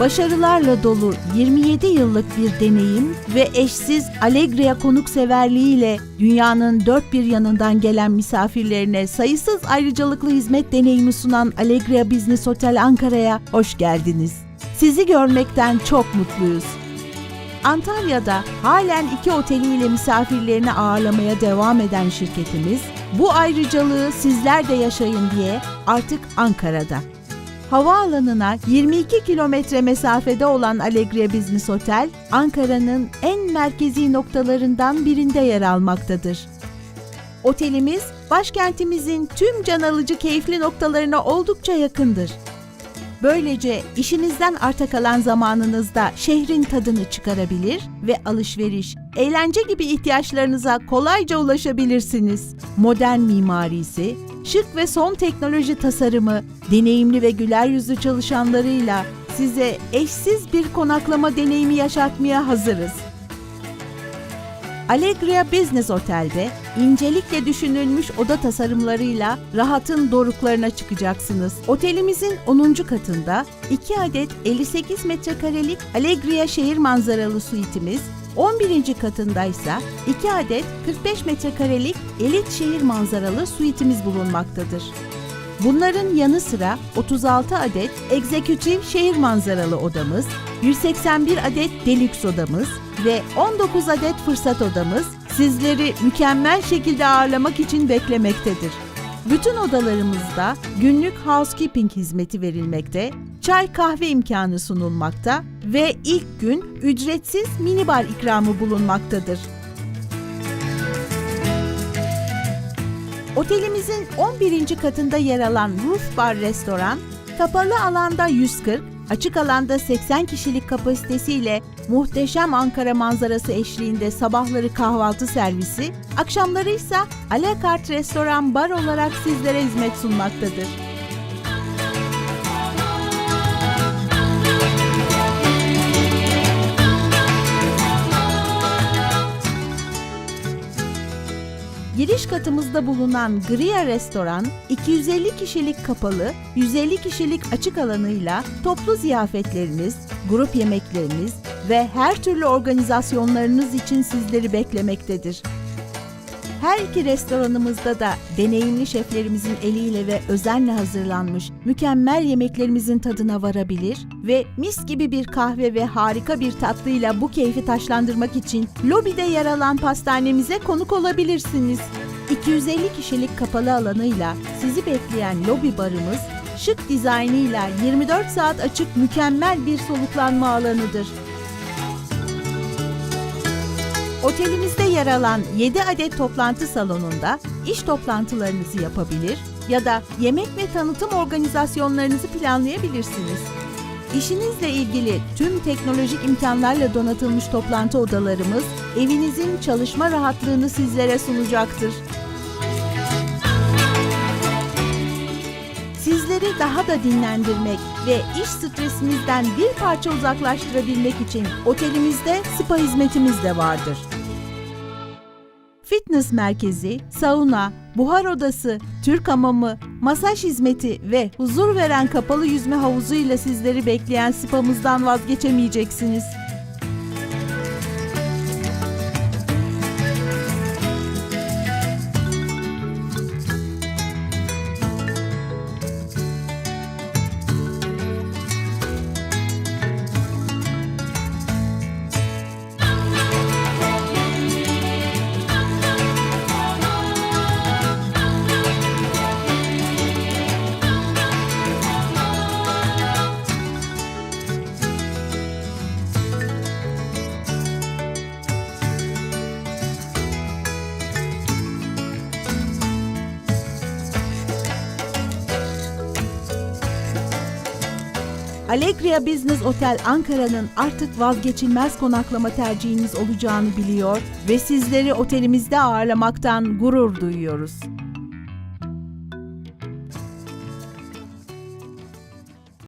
Başarılarla dolu 27 yıllık bir deneyim ve eşsiz Allegria konukseverliğiyle dünyanın dört bir yanından gelen misafirlerine sayısız ayrıcalıklı hizmet deneyimi sunan Allegria Business Otel Ankara'ya hoş geldiniz. Sizi görmekten çok mutluyuz. Antalya'da halen iki oteliyle misafirlerini ağırlamaya devam eden şirketimiz, bu ayrıcalığı sizler de yaşayın diye artık Ankara'da. Havaalanına 22 kilometre mesafede olan Allegria Business Otel, Ankara'nın en merkezi noktalarından birinde yer almaktadır. Otelimiz, başkentimizin tüm can alıcı keyifli noktalarına oldukça yakındır. Böylece işinizden arta kalan zamanınızda şehrin tadını çıkarabilir ve alışveriş, eğlence gibi ihtiyaçlarınıza kolayca ulaşabilirsiniz. Modern mimarisi, şık ve son teknoloji tasarımı, deneyimli ve güler yüzlü çalışanlarıyla size eşsiz bir konaklama deneyimi yaşatmaya hazırız. Allegria Business Otel'de incelikle düşünülmüş oda tasarımlarıyla rahatın doruklarına çıkacaksınız. Otelimizin 10. katında 2 adet 58 metrekarelik Allegria şehir manzaralı suitimiz, 11. katındaysa 2 adet 45 metrekarelik elit şehir manzaralı suitimiz bulunmaktadır. Bunların yanı sıra 36 adet egzekütif şehir manzaralı odamız, 181 adet delüks odamız ve 19 adet fırsat odamız sizleri mükemmel şekilde ağırlamak için beklemektedir. Bütün odalarımızda günlük housekeeping hizmeti verilmekte, çay kahve imkanı sunulmakta ve ilk gün ücretsiz minibar ikramı bulunmaktadır. Otelimizin 11. katında yer alan Roof Bar Restoran, kapalı alanda 140, açık alanda 80 kişilik kapasitesiyle muhteşem Ankara manzarası eşliğinde sabahları kahvaltı servisi, akşamları ise a la carte restoran bar olarak sizlere hizmet sunmaktadır. Giriş katımızda bulunan Gria Restoran, 250 kişilik kapalı, 150 kişilik açık alanıyla toplu ziyafetleriniz, grup yemekleriniz ve her türlü organizasyonlarınız için sizleri beklemektedir. Her iki restoranımızda da deneyimli şeflerimizin eliyle ve özenle hazırlanmış mükemmel yemeklerimizin tadına varabilir ve mis gibi bir kahve ve harika bir tatlıyla bu keyfi taşlandırmak için lobide yer alan pastanemize konuk olabilirsiniz. 250 kişilik kapalı alanıyla sizi bekleyen lobi barımız şık dizaynıyla 24 saat açık mükemmel bir soluklanma alanıdır. Otelimizde yer alan 7 adet toplantı salonunda iş toplantılarınızı yapabilir ya da yemek ve tanıtım organizasyonlarınızı planlayabilirsiniz. İşinizle ilgili tüm teknolojik imkanlarla donatılmış toplantı odalarımız evinizin çalışma rahatlığını sizlere sunacaktır. Sizleri daha da dinlendirmek ve iş stresinizden bir parça uzaklaştırabilmek için otelimizde spa hizmetimiz de vardır. Fitness merkezi, sauna, buhar odası, Türk hamamı, masaj hizmeti ve huzur veren kapalı yüzme havuzuyla sizleri bekleyen spamızdan vazgeçemeyeceksiniz. Allegria Business Otel Ankara'nın artık vazgeçilmez konaklama tercihiniz olacağını biliyor ve sizleri otelimizde ağırlamaktan gurur duyuyoruz.